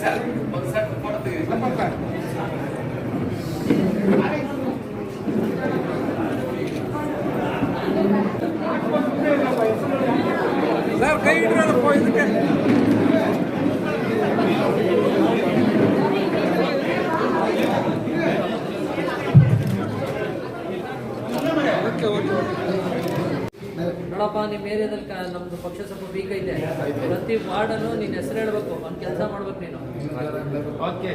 Sir கையிட்டு போயிருக்கு okay okay okay. ನೋಡಪ್ಪ ನಿಮ್ಮ ಏರಿಯಾದಲ್ಲಿ ನಮ್ದು ಪಕ್ಷ ಸ್ವಲ್ಪ ವೀಕ್ ಐತೆ. ಪ್ರತಿ ವಾರ್ಡಲ್ಲೂ ನೀನ್ ಹೆಸರು ಹೇಳ್ಬೇಕು ಒಂದು ಕೆಲಸ ಮಾಡ್ಬೇಕು ನೀನು. Okay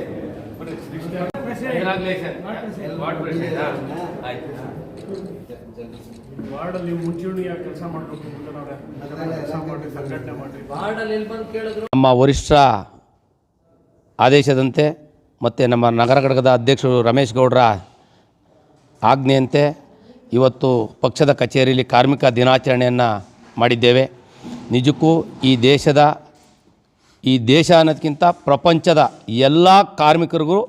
Congratulations. ವಾರ್ಡ್ ಪ್ರೆಸಿಡೆಂಟ್ ಆಯ್ತು. ವಾರ್ಡಲ್ಲಿ ಮುಂಚೂಣಿಯ ಕೆಲಸ ಮಾಡಬೇಕು ಕೆಲಸ ಮಾಡಿ ಸಂಘಟನೆ ಮಾಡಿ ವಾರ್ಡಲ್ಲಿ ಎಲ್ಲಿ ಬಂದು ಕೇಳಿದ್ರು. ನಮ್ಮ ವರಿಷ್ಠ ಆದೇಶದಂತೆ ಮತ್ತು ನಮ್ಮ ನಗರ ಘಟಕದ ಅಧ್ಯಕ್ಷರು ರಮೇಶ್ ಗೌಡರ ಆಜ್ಞೆಯಂತೆ ಇವತ್ತು ಪಕ್ಷದ ಕಚೇರಿಯಲ್ಲಿ ಕಾರ್ಮಿಕ ದಿನಾಚರಣೆಯನ್ನು ಮಾಡಿದ್ದೇವೆ. ನಿಜಕ್ಕೂ ಈ ದೇಶದ, ಈ ದೇಶ ಅನ್ನೋದಕ್ಕಿಂತ ಪ್ರಪಂಚದ ಎಲ್ಲ ಕಾರ್ಮಿಕರಿಗೂ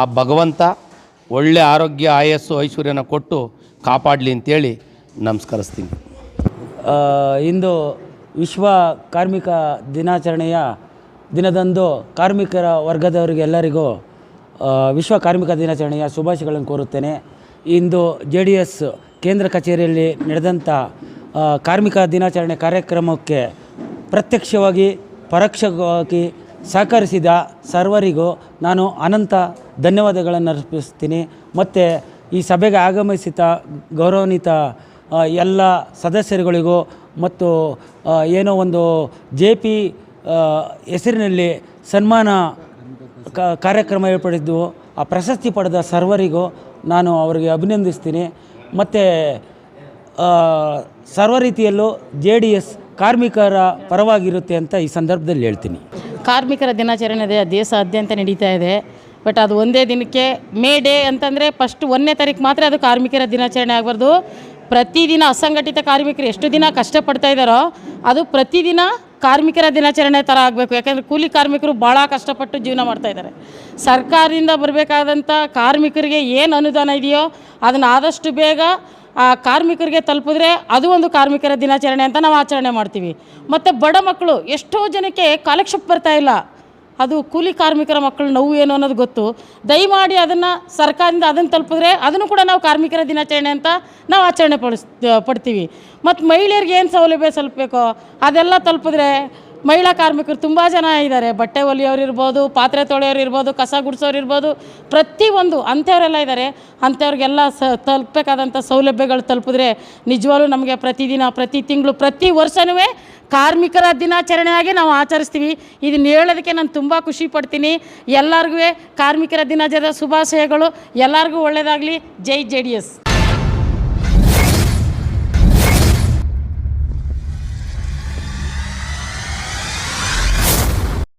ಆ ಭಗವಂತ ಒಳ್ಳೆಯ ಆರೋಗ್ಯ, ಆಯಸ್ಸು, ಐಶ್ವರ್ಯನ ಕೊಟ್ಟು ಕಾಪಾಡಲಿ ಅಂತೇಳಿ ನಮಸ್ಕರಿಸ್ತೀನಿ. ಇಂದು ವಿಶ್ವ ಕಾರ್ಮಿಕ ದಿನಾಚರಣೆಯ ದಿನದಂದು ಕಾರ್ಮಿಕರ ವರ್ಗದವರಿಗೆ ಎಲ್ಲರಿಗೂ ವಿಶ್ವ ಕಾರ್ಮಿಕ ದಿನಾಚರಣೆಯ ಶುಭಾಶಯಗಳನ್ನು ಕೋರುತ್ತೇನೆ. ಇಂದು ಜೆ ಡಿ ಎಸ್ ಕೇಂದ್ರ ಕಚೇರಿಯಲ್ಲಿ ನಡೆದಂಥ ಕಾರ್ಮಿಕ ದಿನಾಚರಣೆ ಕಾರ್ಯಕ್ರಮಕ್ಕೆ ಪ್ರತ್ಯಕ್ಷವಾಗಿ, ಪರೋಕ್ಷವಾಗಿ ಸಹಕರಿಸಿದ ಸರ್ವರಿಗೂ ನಾನು ಅನಂತ ಧನ್ಯವಾದಗಳನ್ನು ಅರ್ಪಿಸ್ತೀನಿ. ಮತ್ತು ಈ ಸಭೆಗೆ ಆಗಮಿಸಿದ ಗೌರವಾನ್ವಿತ ಎಲ್ಲ ಸದಸ್ಯರುಗಳಿಗೂ ಮತ್ತು ಏನೋ ಒಂದು ಜೆ ಪಿ ಹೆಸರಿನಲ್ಲಿ ಸನ್ಮಾನ ಕಾರ್ಯಕ್ರಮ ಏರ್ಪಡಿಸಿದ್ವು ಆ ಪ್ರಶಸ್ತಿ ಪಡೆದ ಸರ್ವರಿಗೂ ನಾನು ಅವರಿಗೆ ಅಭಿನಂದಿಸ್ತೀನಿ. ಮತ್ತು ಸರ್ವ ರೀತಿಯಲ್ಲೂ ಜೆ ಡಿ ಎಸ್ ಕಾರ್ಮಿಕರ ಪರವಾಗಿರುತ್ತೆ ಅಂತ ಈ ಸಂದರ್ಭದಲ್ಲಿ ಹೇಳ್ತೀನಿ. ಕಾರ್ಮಿಕರ ದಿನಾಚರಣೆ ದೇ- ದೇಶಾದ್ಯಂತ ನಡೀತಾ ಇದೆ. ಬಟ್ ಅದು ಒಂದೇ ದಿನಕ್ಕೆ ಮೇ ಡೇ ಅಂತಂದರೆ ಫಸ್ಟ್ ಒಂದನೇ ತಾರೀಕು ಮಾತ್ರ ಅದು ಕಾರ್ಮಿಕರ ದಿನಾಚರಣೆ ಆಗಬಾರ್ದು. ಪ್ರತಿದಿನ ಅಸಂಘಟಿತ ಕಾರ್ಮಿಕರು ಎಷ್ಟು ದಿನ ಕಷ್ಟಪಡ್ತಾ ಇದ್ದಾರೋ ಅದು ಪ್ರತಿದಿನ ಕಾರ್ಮಿಕರ ದಿನಾಚರಣೆ ಥರ ಆಗಬೇಕು. ಯಾಕೆಂದರೆ ಕೂಲಿ ಕಾರ್ಮಿಕರು ಭಾಳ ಕಷ್ಟಪಟ್ಟು ಜೀವನ ಮಾಡ್ತಾ ಇದ್ದಾರೆ. ಸರ್ಕಾರದಿಂದ ಬರಬೇಕಾದಂಥ ಕಾರ್ಮಿಕರಿಗೆ ಏನು ಅನುದಾನ ಇದೆಯೋ ಅದನ್ನು ಆದಷ್ಟು ಬೇಗ, ಆ, ಕಾರ್ಮಿಕರಿಗೆ ತಲುಪಿದ್ರೆ ಅದು ಒಂದು ಕಾರ್ಮಿಕರ ದಿನಾಚರಣೆ ಅಂತ ನಾವು ಆಚರಣೆ ಮಾಡ್ತೀವಿ. ಮತ್ತು ಬಡ ಮಕ್ಕಳು ಎಷ್ಟೋ ಜನಕ್ಕೆ ಕಾಲಕ್ಷೇಪ ಬರ್ತಾಯಿಲ್ಲ ಅದು ಕೂಲಿ ಕಾರ್ಮಿಕರ ಮಕ್ಕಳ ನೋವು ಏನು ಅನ್ನೋದು ಗೊತ್ತು. ದಯಮಾಡಿ ಅದನ್ನು ಸರ್ಕಾರದಿಂದ ಅದನ್ನು ತಲುಪಿದ್ರೆ ಅದನ್ನು ಕೂಡ ನಾವು ಕಾರ್ಮಿಕರ ದಿನಾಚರಣೆ ಅಂತ ನಾವು ಆಚರಣೆ ಪಡಿಸ್ ಪಡ್ತೀವಿ. ಮತ್ತು ಮಹಿಳೆಯರಿಗೆ ಏನು ಸೌಲಭ್ಯ ತಲುಪಬೇಕೋ ಅದೆಲ್ಲ ತಲುಪಿದ್ರೆ ಮಹಿಳಾ ಕಾರ್ಮಿಕರು ತುಂಬ ಜನ ಇದ್ದಾರೆ. ಬಟ್ಟೆ ಹೊಲಿಯೋರು ಇರ್ಬೋದು, ಪಾತ್ರೆ ತೊಳೆಯೋರು ಇರ್ಬೋದು, ಕಸ ಗುಡಿಸೋರು ಇರ್ಬೋದು ಪ್ರತಿಯೊಂದು ಅಂಥವರೆಲ್ಲ ಇದ್ದಾರೆ. ಅಂಥವ್ರಿಗೆಲ್ಲ ಸ, ತಲುಪಬೇಕಾದಂಥ ಸೌಲಭ್ಯಗಳು ತಲುಪಿದ್ರೆ ನಿಜವಾಗ್ಲೂ ನಮಗೆ ಪ್ರತಿದಿನ, ಪ್ರತಿ ತಿಂಗಳು, ಪ್ರತಿ ವರ್ಷವೂ ಕಾರ್ಮಿಕರ ದಿನಾಚರಣೆಯಾಗಿ ನಾವು ಆಚರಿಸ್ತೀವಿ. ಇದನ್ನ ಹೇಳೋದಕ್ಕೆ ನಾನು ತುಂಬ ಖುಷಿ ಪಡ್ತೀನಿ. ಎಲ್ಲರಿಗೂ ಕಾರ್ಮಿಕರ ದಿನಾಚರಣೆ ಶುಭಾಶಯಗಳು. ಎಲ್ಲರಿಗೂ ಒಳ್ಳೆಯದಾಗಲಿ ಜೈ ಜೆ ಡಿ ಎಸ್.